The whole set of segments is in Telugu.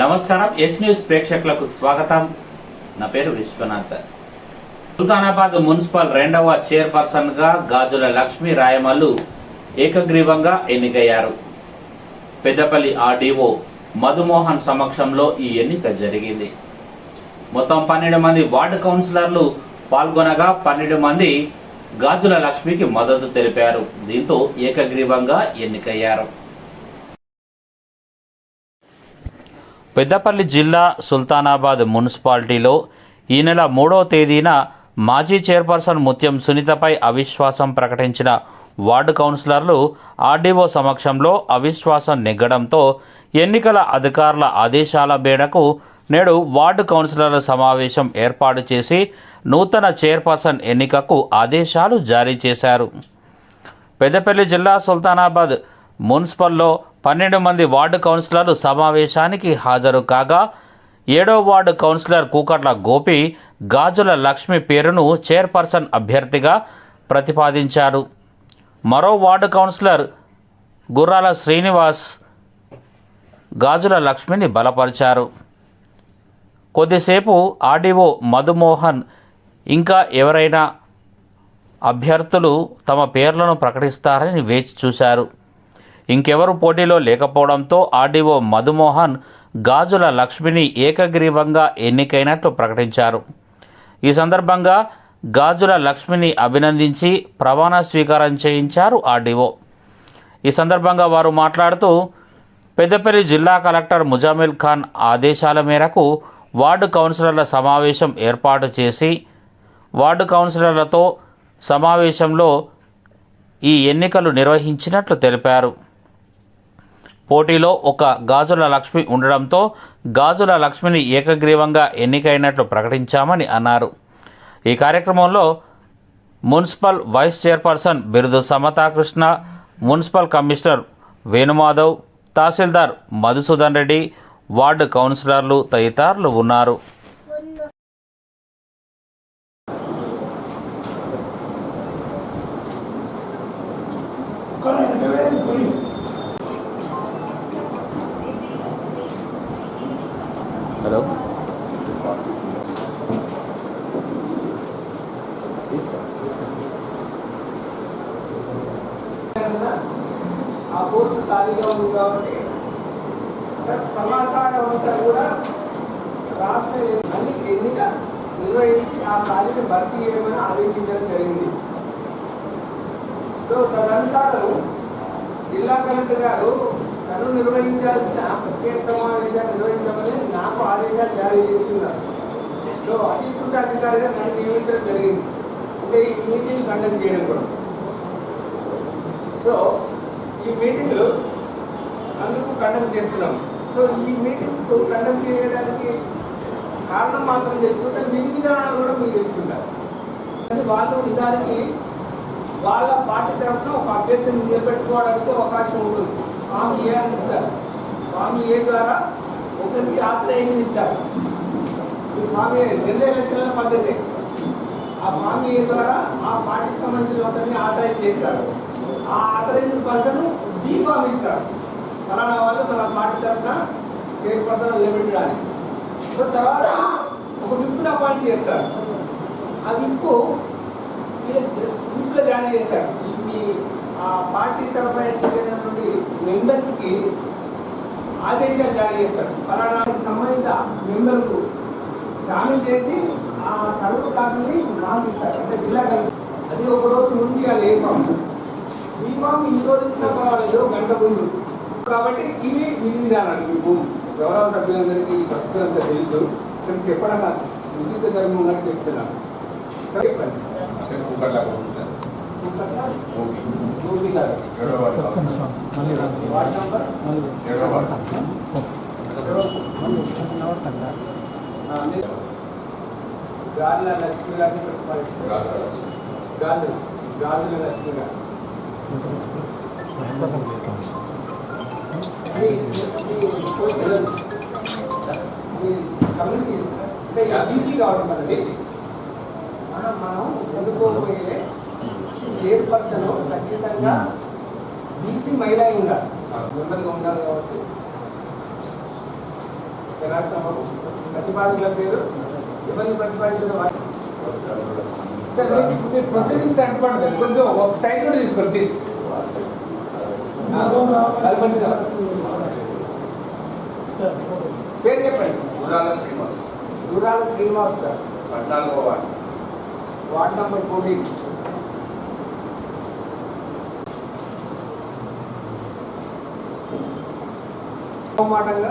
నమస్కారం ఎస్ న్యూస్ ప్రేక్షకులకు స్వాగతం. నా పేరు విశ్వనాథ్. సుల్తానాబాద్ మున్సిపల్ రెండవ చైర్పర్సన్గా గాజుల లక్ష్మీ రాయమల్లు ఏకగ్రీవంగా ఎన్నికయ్యారు. పెద్దపల్లి ఆర్డీఓ మధుమోహన్ సమక్షంలో ఈ ఎన్నిక జరిగింది. మొత్తం పన్నెండు మంది వార్డు కౌన్సిలర్లు పాల్గొనగా పన్నెండు మంది గాజుల లక్ష్మికి మద్దతు తెలిపారు. దీంతో ఏకగ్రీవంగా ఎన్నికయ్యారు. పెద్దపల్లి జిల్లా సుల్తానాబాద్ మున్సిపాలిటీలో ఈ నెల మూడవ తేదీన మాజీ చైర్పర్సన్ ముత్యం సునీతపై అవిశ్వాసం ప్రకటించిన వార్డు కౌన్సిలర్లు ఆర్డీఓ సమక్షంలో అవిశ్వాసం నెగ్గడంతో ఎన్నికల అధికారుల ఆదేశాల మేరకు నేడు వార్డు కౌన్సిలర్ల సమావేశం ఏర్పాటు చేసి నూతన చైర్పర్సన్ ఎన్నికకు ఆదేశాలు జారీ చేశారు. పెద్దపల్లి జిల్లా సుల్తానాబాద్ మున్సిపల్లో పన్నెండు మంది వార్డు కౌన్సిలర్లు సమావేశానికి హాజరు కాగా ఏడో వార్డు కౌన్సిలర్ కూకట్ల గోపి గాజుల లక్ష్మి పేరును చైర్పర్సన్ అభ్యర్థిగా ప్రతిపాదించారు. మరో వార్డు కౌన్సిలర్ గుర్రాల శ్రీనివాస్ గాజుల లక్ష్మిని బలపరిచారు. కొద్దిసేపు ఆర్డీఓ మధుమోహన్ ఇంకా ఎవరైనా అభ్యర్థులు తమ పేర్లను ప్రకటిస్తారని వేచి చూశారు. ఇంకెవరు పోటీలో లేకపోవడంతో ఆర్డీఓ మధుమోహన్ గాజుల లక్ష్మిని ఏకగ్రీవంగా ఎన్నికైనట్లు ప్రకటించారు. ఈ సందర్భంగా గాజుల లక్ష్మిని అభినందించి ప్రమాణ స్వీకారం చేయించారు ఆర్డీఓ. ఈ సందర్భంగా వారు మాట్లాడుతూ పెద్దపల్లి జిల్లా కలెక్టర్ ముజామిల్ ఖాన్ ఆదేశాల మేరకు వార్డు కౌన్సిలర్ల సమావేశం ఏర్పాటు చేసి వార్డు కౌన్సిలర్లతో సమావేశంలో ఈ ఎన్నికలు నిర్వహించినట్లు తెలిపారు. పోటీలో ఒక గాజుల లక్ష్మి ఉండడంతో గాజుల లక్ష్మిని ఏకగ్రీవంగా ఎన్నికైనట్లు ప్రకటించామని అన్నారు. ఈ కార్యక్రమంలో municipal vice chairperson Birudu Samathakrishna municipal commissioner Venumadhav tahsildar Madhusudan Reddy ward కౌన్సిలర్లు తదితరులు ఉన్నారు. హలో. ఆ పోస్టు ఖాళీగా ఉంది కాబట్టి సమాచారం అంతా కూడా రాష్ట్ర అన్ని ఎన్నిక నిర్వహించి ఆ ఖాళీని భర్తీ చేయమని ఆదేశించడం జరిగింది. సో తదనుసారం జిల్లా కలెక్టర్ గారు తను నిర్వహించాల్సిన ప్రత్యేక సమావేశాన్ని నిర్వహించమని నాకు ఆదేశాలు జారీ చేసి ఉన్నారు సో అధికృత అధికారిగా నన్ను నియమించడం జరిగింది. అంటే ఈ మీటింగ్ కండక్ట్ చేయడం కూడా. సో ఈ మీటింగ్ అందుకు కండక్ట్ చేస్తున్నాం. సో ఈ మీటింగ్ కండక్ట్ చేయడానికి కారణం మాత్రం తెలుసు. కానీ విధి విధానాలు కూడా మీకు తెలుస్తుంటారు కానీ వాళ్ళు నిజానికి వాళ్ళ పార్టీ తరఫున ఒక అభ్యర్థిని నిలబెట్టుకోవడానికి అవకాశం ఉంటుంది. స్వామి ఏ అని ఇస్తారు. స్వామి ఏ ద్వారా ఒకరికి ఆథరైజేషన్ ఇస్తారు ఈ ఫామ్ ఏ జనరల్ ఎలక్షన్ల పద్ధతి. ఆ స్వామి ఏ ద్వారా ఆ పార్టీకి సంబంధించిన ఒకరిని ఆథరైజ్ చేస్తారు. ఆ ఆథరైజ్డ్ పర్సన్ బీఫామ్ ఇస్తారు. ఫలానా వాళ్ళు మన పార్టీ తరఫున చైర్పర్సన్ నిలబెట్టడానికి. సో తర్వాత ఒక విప్పుని అపాయింట్ చేస్తారు. ఆ విప్పు విప్పులో జాయిన్ చేస్తారు మీ ఆ పార్టీ తరఫున ఎన్నికైనటువంటి మెంబర్స్కి ఆదేశాలు జారీ చేస్తారు. ఫలానా సంబంధిత మెంబర్కు జామీన్ చేసి ఆ సర్వ కార్డుని మాకు ఇస్తారు అంటే జిల్లా కలెక్టర్. అది ఒక రోజు ఉంది అది ఏ ఫామ్ ఈ ఫామ్ ఈ రోజు పర్వాలేదు గంట ముందు. కాబట్టి ఇవి విధి విధానాలు మీకు గౌరవ సభ్యులందరికీ ఈ పరిస్థితి అంతా తెలుసు. కానీ చెప్పడం కాదు. ఉచిత ధర్మం గారు చెప్తున్నాను చెప్పండి. గోపి గారు వార్డ్ నంబర్ ఆ, మీరు గాలిల లక్ష్మి గారిని ప్రతిపాదిస్తారు గాజుల గాజుల లక్ష్మి గారు మీ- మీ- మీ కమ్యూనిటీ అంటే బీసీ కావడం మన బీసీ మనం ఎన్నుకోబోయే చైర్పర్సన్ ఖచ్చితంగా బీసీ మహిళ అయి ఉండాలి మెంబర్గా ఉండాలి కాబట్టి. రాస్తాము ప్రతిపాదకుల పేరు ఇబ్బంది ప్రతిపాదించిన సార్ మీరు- ప్రొసీడింగ్స్ అంటుకోండి కొంచెం ఒక సైడ్ కూడా తీసుకోండి ప్లీజ్ పేరు చెప్పండి. గురాల శ్రీనివాస్. దూరాల శ్రీనివాస్ గారు పద్నాలుగో వార్డు. Ward number fourteen. మాటంగా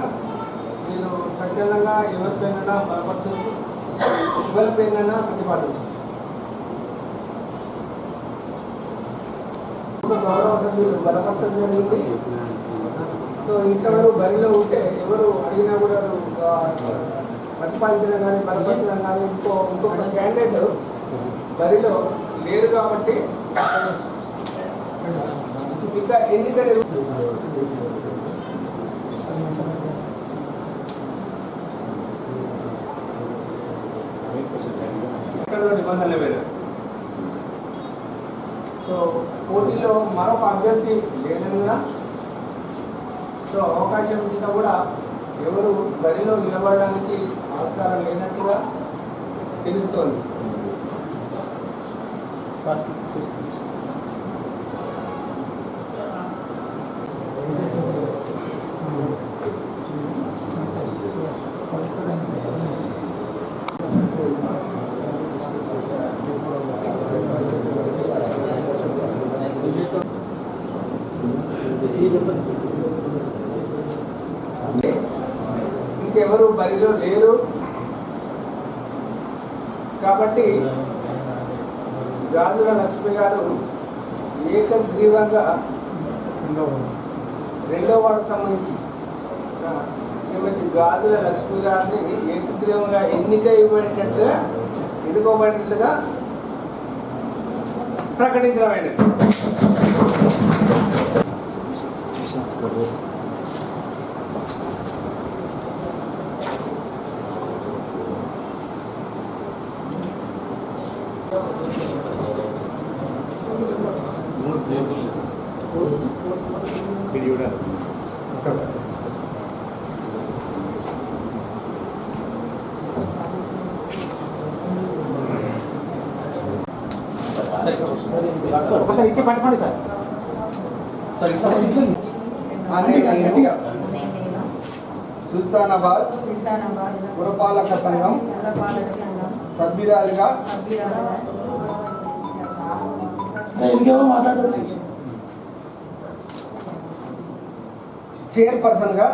మీరు స్వచ్ఛందంగా ఎవరిపైనా బలపరచవచ్చు ఎవరిపైన ప్రతిపాదించవచ్చు. గౌరవ సభ్యులు బలపరచడం జరిగింది. సో ఇంకెవరు బరిలో ఉంటే ఎవరు అడిగినా కూడా ప్రతిపాదించడం కానీ బలపరచడం కానీ ఇంకో ఇంకొక క్యాండిడేట్ బరిలో లేరు కాబట్టి ఇంకా ఎన్నికలు సంబంధం లేదు సో పోటీలో మరొక అభ్యర్థి లేనందున సో అవకాశం ఇచ్చినా కూడా ఎవరు బరిలో నిలబడడానికి ఆస్కారం లేనట్లుగా తెలుస్తోంది. ఇంకెవరు బరిలో లేరు. కాబట్టి గాజుల లక్ష్మి గారు ఏకగ్రీవంగా రెండో వాడు సంబంధించి శ్రీమతి గాజుల లక్ష్మి గారిని ఏకగ్రీవంగా ఎన్నిక ఇవ్వబడినట్లుగా ఎన్నుకోబడినట్లుగా ప్రకటించడమైనది ఒకసారి ఇచ్చి పట్టుకోండి సార్ సుల్తానాబాద్ సుల్తానాబాద్ పురపాలక సంఘం సభ్యురాలుగా చైర్పర్సన్గా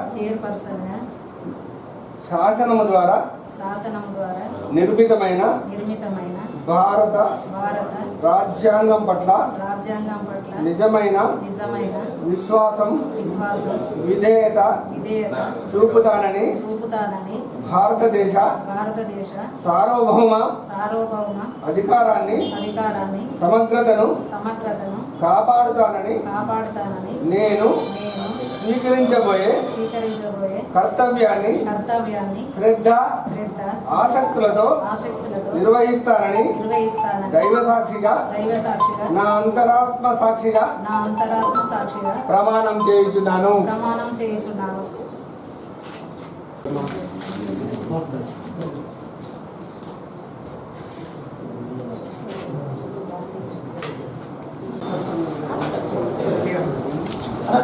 శాసనము ద్వారా శాసనం ద్వారా నిర్మితమైన నిర్మితమైన భారత భారత రాజ్యాంగం పట్ల రాజ్యాంగం పట్ల నిజమైన నిజమైన విశ్వాసం విశ్వాసం విధేయత విధేయత చూపుతానని చూపుతానని భారతదేశ భారతదేశ సార్వభౌమ సార్వభౌమ అధికారాన్ని అధికారాన్ని సమగ్రతను సమగ్రతను కాపాడుతానని కాపాడుతానని నేను నేను స్వీకరించబోయే స్వీకరించబోయే కర్తవ్యాన్ని కర్తవ్యాన్ని శ్రద్ధ శ్రద్ధ ఆసక్తులతో ఆసక్తులతో నిర్వహిస్తానని నిర్వహిస్తానని దైవ సాక్షిగా దైవ సాక్షిగా నా అంతరాత్మ సాక్షిగా నా అంతరాత్మ సాక్షిగా ప్రమాణం చేయుచున్నాను. ప్రమాణం చేయుచున్నాను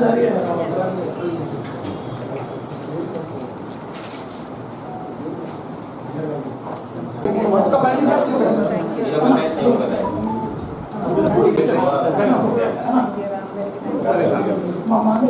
జరిగే ఒక్క పది నిమిషాలు కూర్చోండి. థ్యాంక్ యూ ఇరవై ఐదు, ఇరవై ఐదు. మా మాది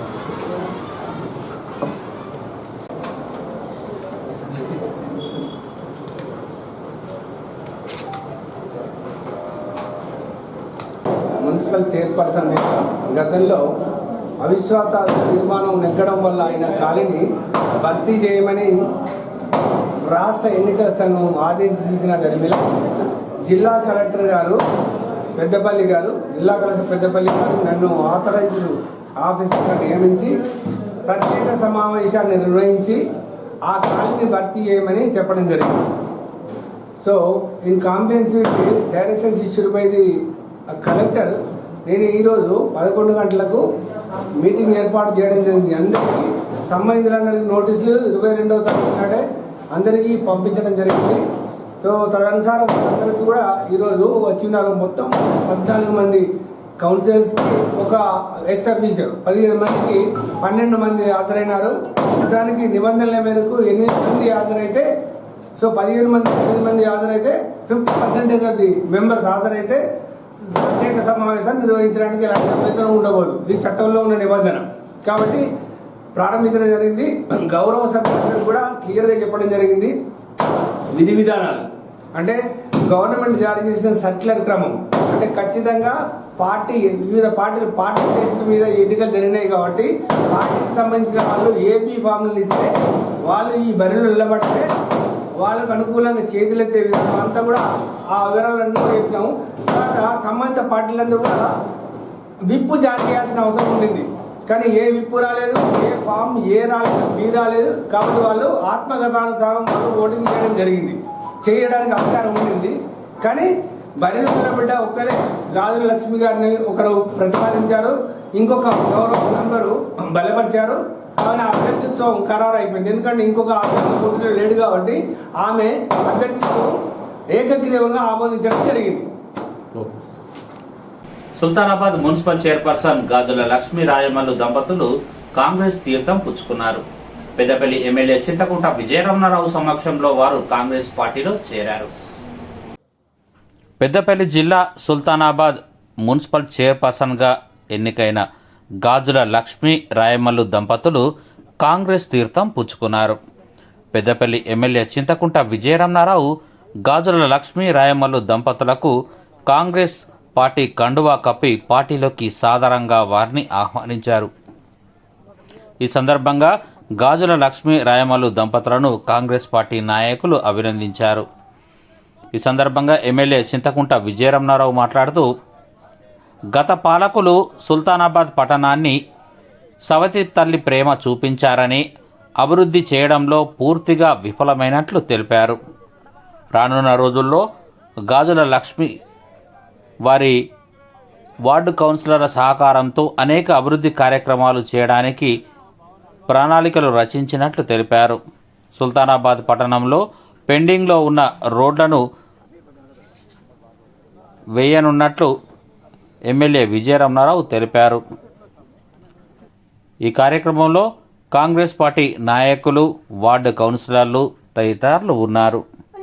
కూడా చైర్పర్సన్ గతంలో అవిశ్వాస తీర్మానం నెగ్గడం వల్ల ఆయన ఖాళీని భర్తీ చేయమని రాష్ట్ర ఎన్నికల సంఘం ఆదేశించిన దరిమిల జిల్లా కలెక్టర్ గారు పెద్దపల్లి గారు జిల్లా కలెక్టర్ పెద్దపల్లి గారు నన్ను ఆథరైజ్డ్ ఆఫీసర్గా నియమించి ప్రత్యేక సమావేశాన్ని నిర్వహించి ఆ ఖాళీని భర్తీ చేయమని చెప్పడం జరిగింది. So in compliance directions issued by the collector నేను ఈరోజు పదకొండు గంటలకు మీటింగ్ ఏర్పాటు చేయడం జరిగింది. అందరికీ సంబంధితులందరికీ నోటీసులు ఇరవై రెండవ తారీఖు నాడే అందరికీ పంపించడం జరిగింది. సో తదనుసారం అందరికీ కూడా ఈరోజు వచ్చినారు. మొత్తం పద్నాలుగు మంది కౌన్సిలర్స్కి ఒక ఎక్స్ అఫీషియల్ పదిహేను మందికి పన్నెండు మంది హాజరైనారు. దానికి నిబంధనల మేరకు ఎనిమిది మంది హాజరైతే సో పదిహేను మంది పదిహేను మంది హాజరైతే fifty percentage of the members హాజరైతే ప్రత్యేక సమావేశాన్ని నిర్వహించడానికి ఎలాంటి అభ్యంతరం ఉండకూడదు. ఇది చట్టంలో ఉన్న నిబంధన. కాబట్టి ప్రారంభించడం జరిగింది. గౌరవ సభ్యులందరూ కూడా క్లియర్గా చెప్పడం జరిగింది. విధి విధానాలు. అంటే గవర్నమెంట్ జారీ చేసిన సర్క్యులర్ క్రమం. అంటే ఖచ్చితంగా పార్టీ వివిధ పార్టీలు పార్టీ బేస్డ్ మీద ఎన్నికలు జరిగినాయి కాబట్టి పార్టీకి సంబంధించిన వాళ్ళు ఏపీ ఫామ్లు ఇస్తే వాళ్ళు ఈ బరిలో నిలబడితే వాళ్ళకు అనుకూలంగా చేతులెత్తే విధానం అంతా కూడా ఆ వివరాలన్నీ చెప్పినాము. తర్వాత సంబంధిత పార్టీలందరూ కూడా విప్పు జారీ చేయాల్సిన అవసరం ఉండింది. కానీ ఏ విప్పు రాలేదు ఏ ఫామ్ ఏ రాలేదు బి రాలేదు. కాబట్టి వాళ్ళు ఆత్మగతానుసారం వాళ్ళు ఓటింగ్ చేయడం జరిగింది. చేయడానికి అవకాశం ఉండింది. కానీ బరిలో బిడ్డ ఒక్కరే గాజుల లక్ష్మి గారిని ఒకరు ప్రతిపాదించారు ఇంకొక గౌరవ మెంబరు బలపరిచారు. ఆమె అభ్యర్థిత్వం ఖరారు అయిపోయింది ఎందుకంటే ఇంకొక అభ్యర్థి పోటీలో లేడు కాబట్టి ఆమె అభ్యర్థిత్వం ఏకగ్రీవంగా ఆమోదించడం జరిగింది. సుల్తానాబాద్ మున్సిపల్ చైర్పర్సన్ గాజుల లక్ష్మీ రాయమల్లు దంపతులు కాంగ్రెస్ తీర్థం పుచ్చుకున్నారు. పెద్దపల్లి ఎమ్మెల్యే చింతకుంట విజయరమణారావు సమక్షంలో వారు కాంగ్రెస్ పార్టీలో చేరారు. పెద్దపల్లి జిల్లా సుల్తానాబాద్ మున్సిపల్ చైర్పర్సన్గా ఎన్నికైన గాజుల లక్ష్మీ రాయమల్లు దంపతులు కాంగ్రెస్ తీర్థం పుచ్చుకున్నారు. పెద్దపల్లి ఎమ్మెల్యే చింతకుంట విజయరమణారావు గాజుల లక్ష్మీ రాయమల్లు దంపతులకు కాంగ్రెస్ పార్టీ కండువా కప్పి పార్టీలోకి సాధారణంగా వారిని ఆహ్వానించారు. ఈ సందర్భంగా గాజుల లక్ష్మీ రాయమల్లు దంపతులను కాంగ్రెస్ పార్టీ నాయకులు అభినందించారు. ఈ సందర్భంగా ఎమ్మెల్యే చింతకుంట విజయరమణారావు మాట్లాడుతూ గత పాలకులు సుల్తానాబాద్ పట్టణాన్ని సవతి తల్లి ప్రేమ చూపించారని అభివృద్ధి చేయడంలో పూర్తిగా విఫలమైనట్లు తెలిపారు. రానున్న రోజుల్లో గాజుల లక్ష్మి వారి వార్డు కౌన్సిలర్ల సహకారంతో అనేక అభివృద్ధి కార్యక్రమాలు చేయడానికి ప్రణాళికలు రచించినట్లు తెలిపారు. సుల్తానాబాద్ పట్టణంలో పెండింగ్లో ఉన్న రోడ్లను వేయనున్నట్లు ఎమ్మెల్యే విజయరమణారావు తెలిపారు. ఈ కార్యక్రమంలో కాంగ్రెస్ పార్టీ నాయకులు వార్డు కౌన్సిలర్లు తదితరులు ఉన్నారు.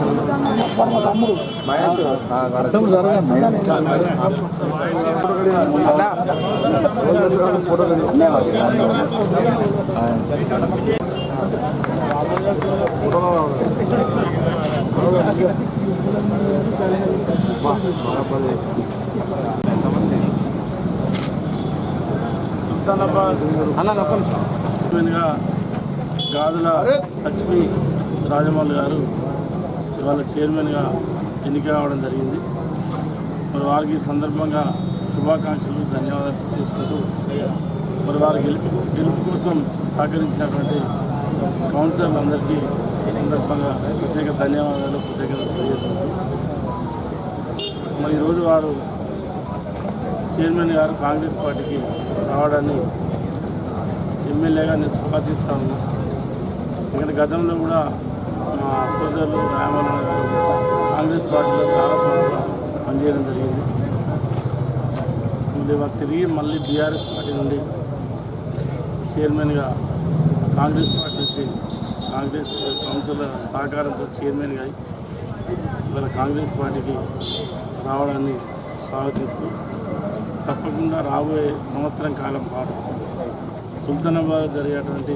పెద్ద చాకరీతో పెట్టిన లక్ష్మి రాజమౌళి గారు వాళ్ళ చైర్మన్గా ఎన్నిక కావడం జరిగింది. మరి వారికి సందర్భంగా శుభాకాంక్షలు ధన్యవాదాలు తీసుకుంటూ మరి వారి గెలుపు గెలుపు కోసం సహకరించినటువంటి కౌన్సిలర్లందరికీ ఈ సందర్భంగా ప్రత్యేక ధన్యవాదాలు ప్రత్యేకత తెలియజేసుకుంటూ మరి ఈరోజు వారు చైర్మన్ గారు కాంగ్రెస్ పార్టీకి రావడాన్ని ఎమ్మెల్యేగా నేను స్వాగతిస్తాను ఇక్కడ గతంలో కూడా మా సోదరులు రాయమన్న కాంగ్రెస్ పార్టీలో చాలా సంవత్సరాలు పనిచేయడం జరిగింది. మళ్ళీ వారు తిరిగి మళ్ళీ బీఆర్ఎస్ పార్టీ నుండి చైర్మన్గా కాంగ్రెస్ పార్టీ నుంచి కాంగ్రెస్ కౌన్సిల్ సహకారంతో చైర్మన్గా ఇవాళ కాంగ్రెస్ పార్టీకి రావడాన్ని స్వాగతిస్తూ తప్పకుండా రాబోయే సంవత్సరం కాలం పాటు సుల్తానాబాద్ జరిగేటువంటి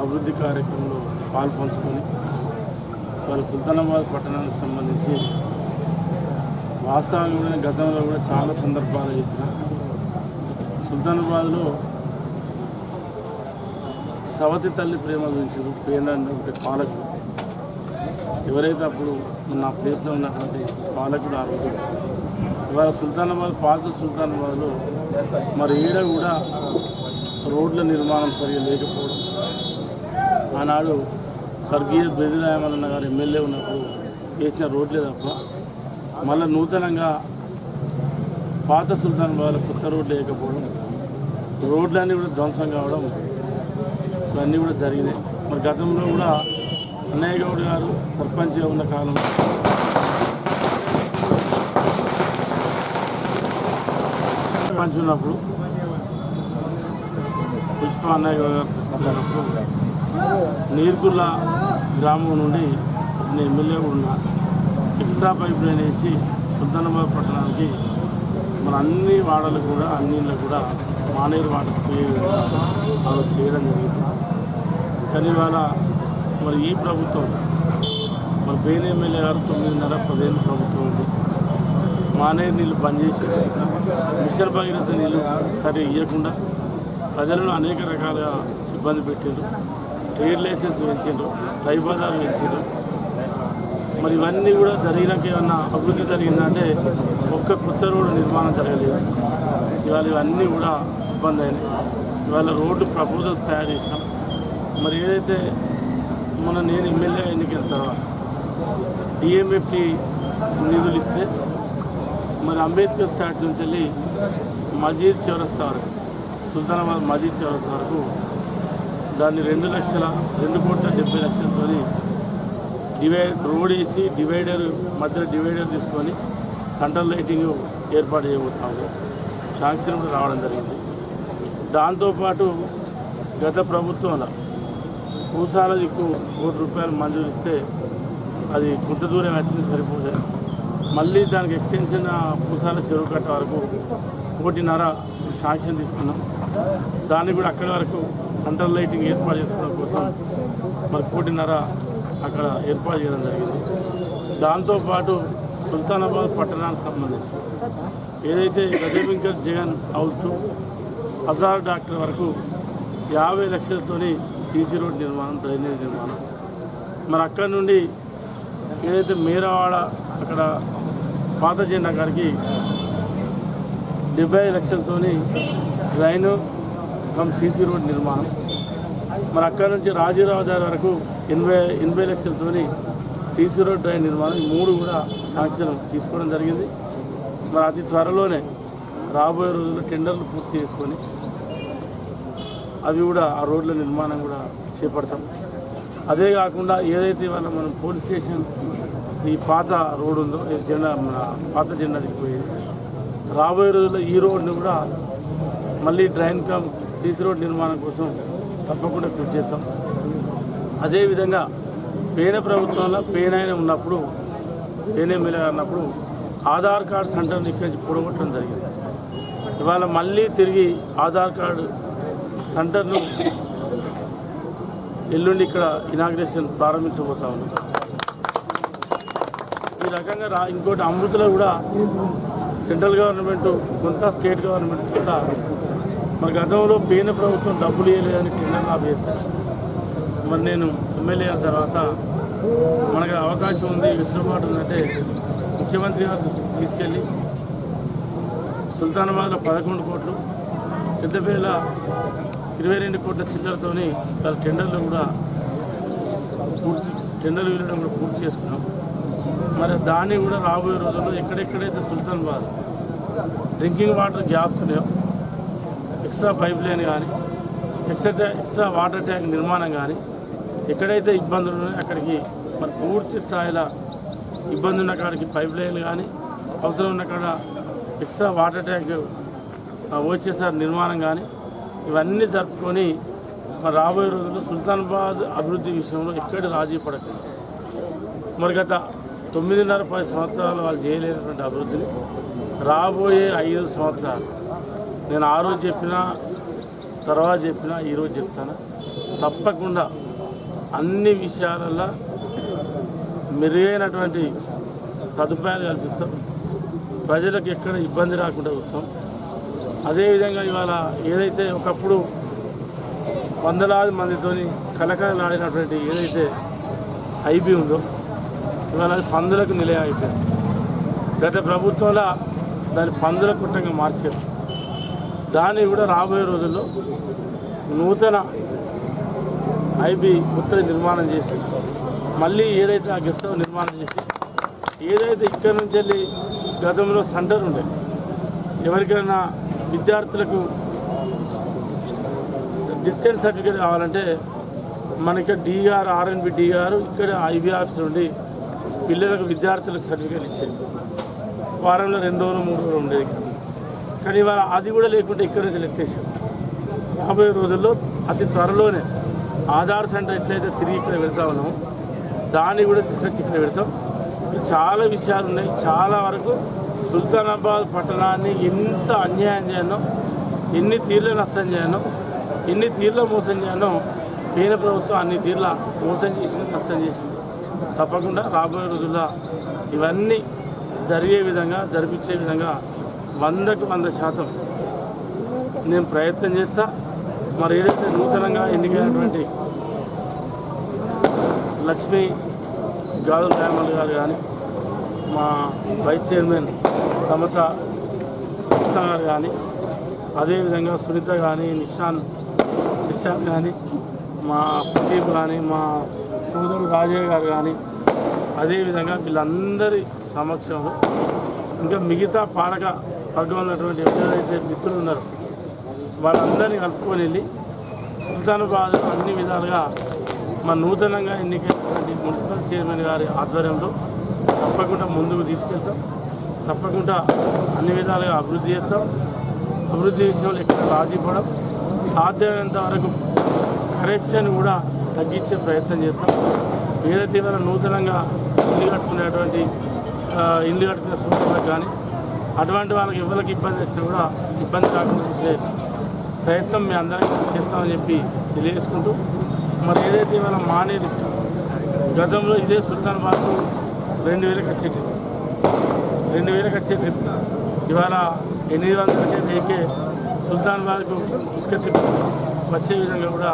అభివృద్ధి కార్యక్రమంలో పాల్పంచుకొని వాళ్ళ సుల్తానాబాద్ పట్టణానికి సంబంధించి వాస్తవంగా కూడా గతంలో కూడా చాలా సందర్భాలు చెప్పిన సుల్తానాబాద్లో సవతి తల్లి ప్రేమ గురించి పేరు పాలకుడు ఎవరైతే అప్పుడు నా ప్లేస్లో ఉన్నటువంటి పాలకుడు ఆ రోజు ఇవాళ సుల్తానాబాద్ పాత సుల్తానాబాద్లో మరి ఈడ కూడా రోడ్ల నిర్మాణం సరిగా లేకపోవడం ఆనాడు స్వర్గీయ బెదిరాయమన్న గారు ఎమ్మెల్యే ఉన్నప్పుడు వేసిన రోడ్లే తప్ప మళ్ళీ నూతనంగా పాత సుల్తాన్ సుల్తానాబాద్లో కొత్త రోడ్లు లేకపోవడం రోడ్లన్నీ కూడా ధ్వంసం కావడం ఇవన్నీ కూడా జరిగినాయి. మరి గతంలో కూడా అన్నయ్య గౌడ్ గారు సర్పంచ్గా ఉన్న కాలంలో సర్పంచ్ ఉన్నప్పుడు పుష్ప అన్నయ్య గౌడ్ గారు సర్పంచ్ ఉన్నప్పుడు గ్రామం నుండి నేను ఎమ్మెల్యే ఉన్నా ఎక్స్ట్రా పైప్ లైన్ వేసి సుల్తానాబాద్ పట్టణానికి మన అన్ని వాడలు కూడా అన్ని కూడా మానేరు వాటర్ పోయే అలా చేయడం జరిగింది. కానీ ఇవాళ మరి ఈ ప్రభుత్వం మరి పేరు ఎమ్మెల్యే గారు తొమ్మిదిన్నర పదిహేను ప్రభుత్వం ఉంది. మానేరు నీళ్ళు పనిచేసి మిషన్ భగీరథ నీళ్ళు సరి ఇవ్వకుండా ప్రజలను అనేక రకాలుగా ఇబ్బంది పెట్టారు ట్రేడ్ లైసెన్స్ పెంచారు దైవాదాలు పెంచారు మరి ఇవన్నీ కూడా జరిగినాక ఏమన్నా అభివృద్ధి జరిగిందంటే ఒక్క కొత్త రోడ్డు నిర్మాణం జరగలేదు. ఇవాళ ఇవన్నీ కూడా ఇబ్బంది అయినాయి. ఇవాళ రోడ్డు ప్రపోజల్స్ తయారు చేసాం మరి ఏదైతే మన నేను ఎమ్మెల్యే ఎన్నికల తర్వాత డిఎంఎఫ్టీ నిధులు ఇస్తే మరి అంబేద్కర్ స్టాట్ నుంచి వెళ్ళి మజీద్ చౌరస్తా వరకు సుల్తానాబాద్ మజీద్ చౌరస్తా వరకు దాన్ని రెండు లక్షల రెండు కోట్ల డెబ్బై లక్షలతో డివైడ్ రోడ్ వేసి డివైడర్ మధ్య డివైడర్ తీసుకొని సెంట్రల్ లైటింగ్ ఏర్పాటు చేయబోతున్నాము. శాంక్షన్ కూడా రావడం జరిగింది. దాంతోపాటు గత ప్రభుత్వంలో పూసాల దిక్కు కోటి రూపాయలు మంజూరిస్తే అది కొంత దూరం వచ్చింది సరిపోతే మళ్ళీ దానికి ఎక్స్టెన్షన్ పూసాల చెరువు కట్ట వరకు కోటిన్నర శాంక్షన్ తీసుకున్నాం. దాన్ని కూడా అక్కడి వరకు సెంట్రల్ లైటింగ్ ఏర్పాటు చేసుకోవడం కోసం మరి కోటిన్నర అక్కడ ఏర్పాటు చేయడం జరిగింది. దాంతోపాటు సుల్తానాబాద్ పట్టణానికి సంబంధించి ఏదైతే గజబింకర్ జగన్ హౌస్ టు హజార్ డాక్టర్ వరకు యాభై లక్షలతోని సీసీ రోడ్ నిర్మాణం డ్రైనేజ్ నిర్మాణం. మరి అక్కడి నుండి ఏదైతే మేరవాడ అక్కడ పాత జెండా గారికి డెబ్బై లక్షలతోని డ్రైన్ కమ్ సీసీ రోడ్ నిర్మాణం. మరి అక్కడి నుంచి రాజీరావు వరకు ఎనభై ఎనభై లక్షలతోని సీసీ రోడ్ డ్రైన్ నిర్మాణం. ఈ మూడు కూడా శాంక్షన్ తీసుకోవడం జరిగింది. మరి అతి త్వరలోనే రాబోయే రోజుల్లో టెండర్లు పూర్తి చేసుకొని అవి కూడా ఆ రోడ్ల నిర్మాణం కూడా చేపడతాం. అదే కాకుండా ఏదైతే ఇవాళ మనం పోలీస్ స్టేషన్ ఈ పాత రోడ్ ఉందో జెండా మన పాత జెండా దిగిపోయేది. రాబోయే రోజుల్లో ఈ రోడ్ని కూడా మళ్ళీ డ్రైన్ కమ్ సీసీ రోడ్ నిర్మాణం కోసం తప్పకుండా కృషి చేస్తాం. అదేవిధంగా పేద ప్రభుత్వంలో పేనాయన ఉన్నప్పుడు పేన ఎమ్మెల్యే అన్నప్పుడు ఆధార్ కార్డ్ సెంటర్ని ఇక్కడి నుంచి పొడగొట్టడం జరిగింది. ఇవాళ మళ్ళీ తిరిగి ఆధార్ కార్డు సెంటర్ను ఎల్లుండి ఇక్కడ ఇనాగ్రేషన్ ప్రారంభించబోతా ఉన్నాం ఈ రకంగా రా ఇంకోటి అమృతలో కూడా సెంట్రల్ గవర్నమెంట్ కొంత స్టేట్ గవర్నమెంట్ కొంత మరి గతంలో పేన ప్రభుత్వం డబ్బులు ఇవ్వలేదని టెండర్ ఆపేస్తారు మరి నేను ఎమ్మెల్యే తర్వాత మనకు అవకాశం ఉంది విసులుబాటు ఉందంటే ముఖ్యమంత్రి గారి దృష్టికి తీసుకెళ్ళి సుల్తానాబాద్లో పదకొండు కోట్లు పెద్దపేల ఇరవై రెండు కోట్ల చిల్లరతోని వాళ్ళ టెండర్లు కూడా పూర్తి టెండర్లు వెళ్ళడం కూడా పూర్తి చేసుకున్నాం. మరి దాన్ని కూడా రాబోయే రోజుల్లో ఎక్కడెక్కడైతే సుల్తానాబాద్ డ్రింకింగ్ వాటర్ గ్యాప్స్ లేవు ఎక్స్ట్రా పైప్ లైన్ కానీ ఎక్స్ట్రా ఎక్స్ట్రా వాటర్ ట్యాంక్ నిర్మాణం కానీ ఎక్కడైతే ఇబ్బందులు ఉన్నాయో అక్కడికి మరి పూర్తి స్థాయిలో ఇబ్బంది ఉన్న కాడికి పైప్ లైన్లు కానీ అవసరం ఉన్న కాడ ఎక్స్ట్రా వాటర్ ట్యాంక్ ఓచేసార్ నిర్మాణం కానీ ఇవన్నీ జరుపుకొని మరి రాబోయే రోజుల్లో సుల్తానాబాద్ అభివృద్ధి విషయంలో ఎక్కడ రాజీ పడకుండా. మరి గత తొమ్మిదిన్నర పది సంవత్సరాలు వాళ్ళు చేయలేనటువంటి అభివృద్ధిని రాబోయే ఐదు సంవత్సరాలు నేను ఆ రోజు చెప్పినా తర్వాత చెప్పినా ఈరోజు చెప్తాను? తప్పకుండా అన్ని విషయాలలో మెరుగైనటువంటి సదుపాయాలు కల్పిస్తాం. ప్రజలకు ఎక్కడ ఇబ్బంది రాకుండా చూస్తాం. అదేవిధంగా ఇవాళ ఏదైతే ఒకప్పుడు వందలాది మందితోని కలకలాడినటువంటి ఏదైతే ఐబీ ఉందో ఇవాళ అది పందులకు నిలయం అయిపోయింది. గత ప్రభుత్వంలో దాన్ని పందుల కుట్టంగా మార్చారు. దాన్ని కూడా రాబోయే రోజుల్లో నూతన ఐబీ కొత్తది నిర్మాణం చేసి మళ్ళీ ఏదైతే ఆ గెస్ట్ హౌస్ నిర్మాణం చేసి ఏదైతే ఇక్కడ నుంచి వెళ్ళి గతంలో సెంటర్ ఉండే ఎవరికైనా విద్యార్థులకు డిస్టెన్స్ సర్టిఫికేట్ కావాలంటే మనకి డిఆర్ ఆర్ఎన్బి డిఆర్ ఇక్కడ ఐబీ ఆఫీస్ నుండి పిల్లలకు విద్యార్థులకు సర్టిఫికేట్ ఇచ్చేది. వారంలో రెండు రోజులు మూడు రోజులు ఉండేది. కానీ ఇవాళ అది కూడా లేకుండా ఇక్కడ నుంచి ఎత్తేసాం రాబోయే రోజుల్లో అతి త్వరలోనే ఆధార్ సెంటర్ ఎట్లయితే తిరిగి ఇక్కడ పెడతా ఉన్నాము దాన్ని కూడా తీసుకొచ్చి ఇక్కడ పెడతాం. చాలా విషయాలు ఉన్నాయి. చాలా వరకు సుల్తానాబాద్ పట్టణాన్ని ఎంత అన్యాయం చేయనో ఎన్ని తీర్ల నష్టం చేయనో ఎన్ని తీర్ల మోసం చేయనో కేంద్ర ప్రభుత్వం అన్ని తీర్ల మోసం చేసింది నష్టం చేసింది. తప్పకుండా రాబోయే రోజుల్లో ఇవన్నీ జరిగే విధంగా జరిపించే విధంగా వందకు వంద శాతం నేను ప్రయత్నం చేస్తా. మరి ఏదైతే నూతనంగా ఎన్నికైనటువంటి లక్ష్మీ గాజుల రాయమల్ గారు కానీ మా వైస్ చైర్మన్ సమత కృష్ణ గారు కానీ అదేవిధంగా సునీత కానీ నిషాన్ నిషాన్ కానీ మా ప్రదీప్ కానీ మా సోదరుడు రాజయ్య గారు కానీ అదేవిధంగా వీళ్ళందరి సమక్షంలో ఇంకా మిగతా పాడక పగ్గ ఉన్నటువంటి ఎవరైతే మిత్రులు ఉన్నారో వాళ్ళందరినీ కలుపుకొని వెళ్ళి సుల్తానాబాద్ అన్ని విధాలుగా మన నూతనంగా ఎన్నికైనటువంటి మున్సిపల్ చైర్మన్ గారి ఆధ్వర్యంలో తప్పకుండా ముందుకు తీసుకెళ్తాం. తప్పకుండా అన్ని విధాలుగా అభివృద్ధి చేస్తాం. అభివృద్ధి విషయంలో ఎక్కడ రాజీ పడం సాధ్యమైనంత వరకు కరప్షన్ కూడా తగ్గించే ప్రయత్నం చేస్తాం. ఏదైతే ఇవాళ నూతనంగా ఇల్లు కట్టుకునేటువంటి ఇల్లు కట్టుకునే సూచనలకు కానీ అటువంటి వాళ్ళకి ఎవరికి ఇబ్బంది వచ్చినా కూడా ఇబ్బంది కాకుండా చూసే ప్రయత్నం మీ అందరికీ చేస్తామని చెప్పి తెలియజేసుకుంటూ మరి ఏదైతే ఇవాళ మానే రిస్క్ గతంలో ఇదే సుల్తాన్ బాబు రెండు వేలకు వచ్చేది రెండు వేలకు వచ్చేది ఇవాళ ఎనిమిది వందలకే వెయ్యికే సుల్తాన్ బాగ్కు ఇసుక ట్రిప్ వచ్చే విధంగా కూడా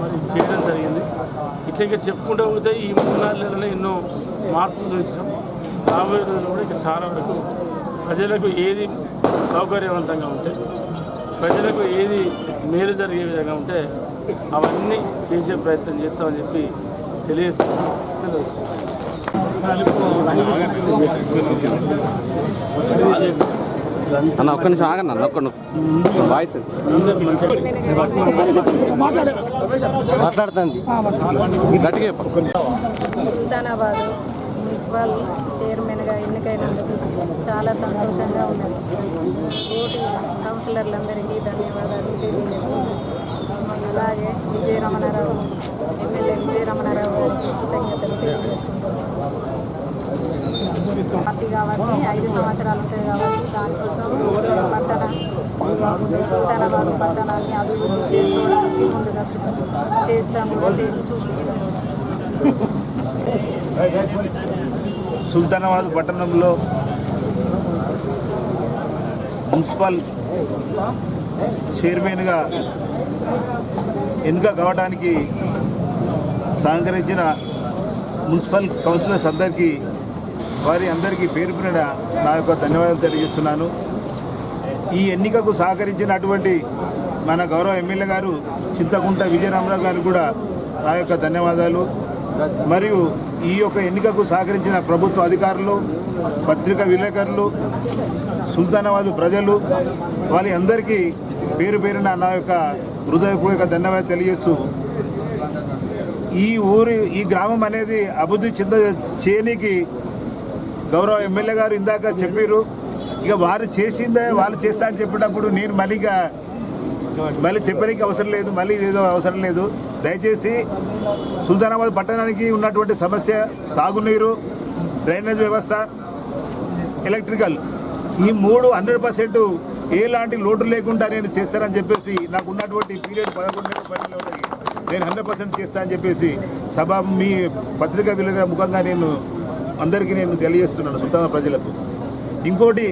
మరి చేయడం జరిగింది. ఇట్లా ఇంకా చెప్పుకుంటూ పోతే ఈ మూడు నాలుగు నెలల్లో ఎన్నో మార్పులు చూసినాం రాబోయే రోజులు కూడా ఇక చాలా వరకు ప్రజలకు ఏది సౌకర్యవంతంగా ఉంటే ప్రజలకు ఏది మేలు జరిగే విధంగా ఉంటే అవన్నీ చేసే ప్రయత్నం చేస్తామని చెప్పి తెలియజేసుకుంటాం అన్న ఒక్క నిమిషం ఆగన్న అన్న ఒక్క వాయిస్ మాట్లాడుతుంది. గట్టిగా చెప్పు. సుల్తానాబాద్ మున్సిపల్ చైర్మన్గా ఎన్నికైనందుకు చాలా సంతోషంగా ఉన్నది. ఓటు కౌన్సిలర్లందరికీ ధన్యవాదాలు తెలియజేస్తున్నాను అలాగే విజయ రమణారావు ఎమ్మెల్యే విజయ రమణారావు గారికి కృతజ్ఞతలు తెలియజేస్తున్నాను పార్టీ కాబట్టి ఐదు సంవత్సరాలు ఉంటాయి కాబట్టి దానికోసం పట్టణ సుల్తానాబాద్ పట్టణాన్ని అభివృద్ధి చేసుకోవడానికి ముందుగా చేస్తాము చేసి చూపిస్తాం సుల్తానాబాద్ పట్టణంలో మున్సిపల్ చైర్మన్గా ఎన్నిక కావడానికి సహకరించిన మున్సిపల్ కౌన్సిలర్స్ అందరికీ వారి అందరికీ పేరు పేరున నా యొక్క ధన్యవాదాలు తెలియజేస్తున్నాను. ఈ ఎన్నికకు సహకరించినటువంటి మన గౌరవ ఎమ్మెల్యే గారు చింతకుంట విజయరామరావు గారు కూడా నా యొక్క ధన్యవాదాలు. మరియు ఈ యొక్క ఎన్నికకు సహకరించిన ప్రభుత్వ అధికారులు పత్రికా విలేకరులు సుల్తానాబాద్ ప్రజలు వాళ్ళ అందరికీ పేరు పేరున నా యొక్క హృదయపూర్వక ధన్యవాదాలు తెలియజేస్తూ ఈ ఊరి ఈ గ్రామం అనేది అభివృద్ధి చెంద చేయనికి గౌరవ ఎమ్మెల్యే గారు ఇందాక చెప్పారు ఇక వారు చేసిందే వాళ్ళు చేస్తా అని చెప్పేటప్పుడు నేను మళ్ళీ ఇక మళ్ళీ చెప్పడానికి అవసరం లేదు మళ్ళీ ఏదో అవసరం లేదు. దయచేసి సుల్తానాబాద్ పట్టణానికి ఉన్నటువంటి సమస్య తాగునీరు డ్రైనేజ్ వ్యవస్థ ఎలక్ట్రికల్ ఈ మూడు హండ్రెడ్ పర్సెంట్ ఎలాంటి లోటు లేకుండా నేను చేస్తానని చెప్పేసి నాకు ఉన్నటువంటి పీరియడ్ పదకొండు పదిలో నేను హండ్రెడ్ పర్సెంట్ చేస్తానని చెప్పేసి సభ మీ పత్రికా విలువ ముఖంగా నేను అందరికీ నేను తెలియజేస్తున్నాను సొంత ప్రజలకు. ఇంకోటి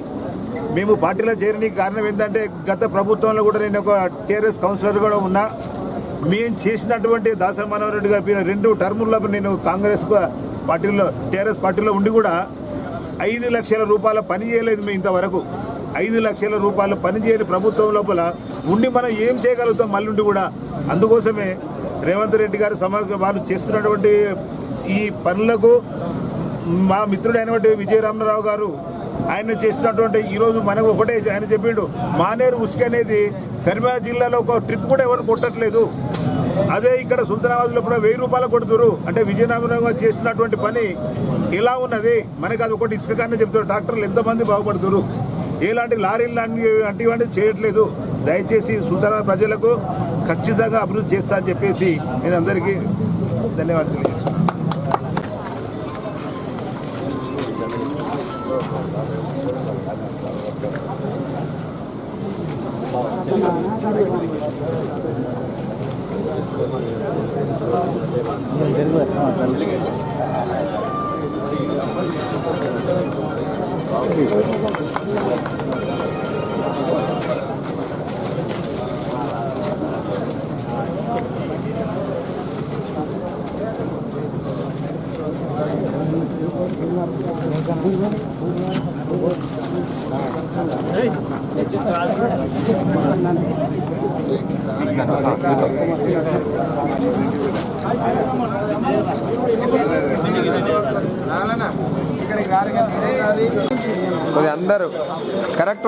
మేము పార్టీలో చేరడానికి కారణం ఏంటంటే గత ప్రభుత్వంలో కూడా నేను ఒక టీఆర్ఎస్ కౌన్సిలర్ కూడా ఉన్నా. మేము చేసినటువంటి దాసరి మనోహర్ రెడ్డి గారి రెండు టర్ముల్లో నేను కాంగ్రెస్ పార్టీలో టీఆర్ఎస్ పార్టీలో ఉండి కూడా ఐదు లక్షల రూపాయల పని చేయలేదు మేము ఇంతవరకు. ఐదు లక్షల రూపాయల పని చేయని ప్రభుత్వం లోపల ఉండి మనం ఏం చేయగలుగుతాం మళ్ళీ కూడా. అందుకోసమే రేవంత్ రెడ్డి గారు సమగ్ర వాళ్ళు చేస్తున్నటువంటి ఈ పనులకు మా మిత్రుడైనటువంటి విజయరామరావు గారు ఆయన చేసినటువంటి ఈరోజు మనకు ఒకటే ఆయన చెప్పిండు మానేరు ఉసుక అనేది కరీంనగర్ జిల్లాలో ఒక ట్రిప్ కూడా ఎవరు కొట్టట్లేదు. అదే ఇక్కడ సుల్తానాబాద్లో కూడా వెయ్యి రూపాయలు కొడుతురు. అంటే విజయనగరం చేసినటువంటి పని ఎలా ఉన్నది? మనకి అది ఒకటి ఇసుక కానీ చెప్తారు డాక్టర్లు ఎంతమంది బాగుపడుతురు? ఎలాంటి లారీలు లాంటి అటువంటివి చేయట్లేదు. దయచేసి సుల్తానాబాద్ ప్రజలకు ఖచ్చితంగా అభివృద్ధి చేస్తా అని చెప్పేసి నేను అందరికీ ధన్యవాదాలు తెలియజేస్తున్నాను. டெல்வர் ஆ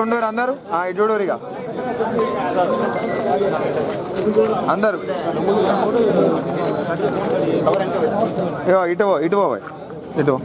కరెక్ట్ ఉండరు అందరూ ఆ, ఇటు చూడరు ఇక అందరూ ఇగో ఇటు పో, ఇటు పోవాయి ఇటు పో.